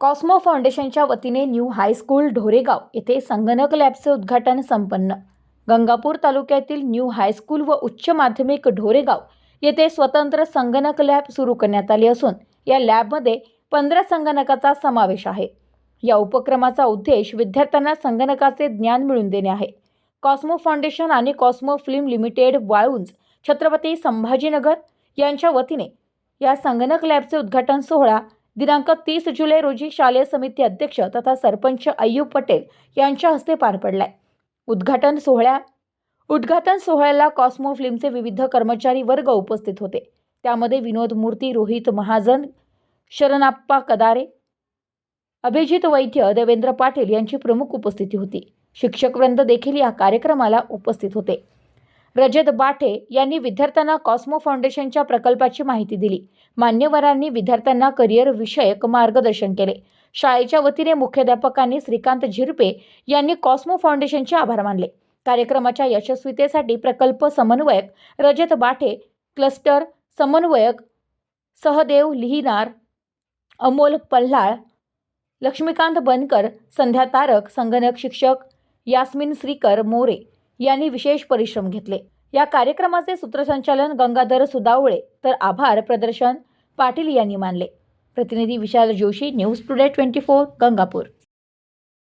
Cosmo फाउंडेशनच्या वतीने new high school ढोरेगाव येथे संगणक लॅबचे उद्घाटन संपन्न. गंगापूर तालुक्यातील न्यू हायस्कूल व उच्च माध्यमिक ढोरेगाव येथे स्वतंत्र संगणक लॅब सुरू करण्यात आली असून या लॅबमध्ये पंधरा संगणकाचा समावेश आहे. या उपक्रमाचा उद्देश विद्यार्थ्यांना संगणकाचे ज्ञान मिळवून देणे आहे. कॉस्मो फाउंडेशन आणि Cosmo Film Limited Waluj Chhatrapati Sambhajinagar यांच्या वतीने या संगणक लॅबचे उद्घाटन सोहळा दिनांक तीस जुलै रोजी शालेय समिती अध्यक्ष तथा सरपंच अय्यूब पटेल यांच्या हस्ते पार पडलाय. उद्घाटन सोहळ्या उद्घाटन सोहळ्याला कॉस्मो फिल्मचे विविध कर्मचारी वर्ग उपस्थित होते. त्यामध्ये विनोद मूर्ती रोहित महाजन शरणाप्पा कदारे अभिजित वैद्य देवेंद्र पाटील यांची प्रमुख उपस्थिती होती. शिक्षकवृंद देखील या कार्यक्रमाला उपस्थित होते. रजत बाठे यांनी विद्यार्थ्यांना कॉस्मो फाउंडेशनच्या प्रकल्पाची माहिती दिली. मान्यवरांनी विद्यार्थ्यांना करिअर विषयक मार्गदर्शन केले. शाळेच्या वतीने मुख्याध्यापकांनी श्रीकांत झिरपे यांनी कॉस्मो फाउंडेशनचे आभार मानले. कार्यक्रमाच्या यशस्वीतेसाठी प्रकल्प समन्वयक रजत बाठे क्लस्टर समन्वयक सहदेव लिहिनार अमोल पल्हाळ लक्ष्मीकांत बनकर संध्या तारक संगणक शिक्षक यास्मिन श्रीकर मोरे यांनी विशेष परिश्रम घेतले. या कार्यक्रमाचे सूत्रसंचालन गंगाधर सुदावळे तर आभार प्रदर्शन पाटील यांनी मानले. प्रतिनिधी Vishal Joshi news today twenty four Gangapur.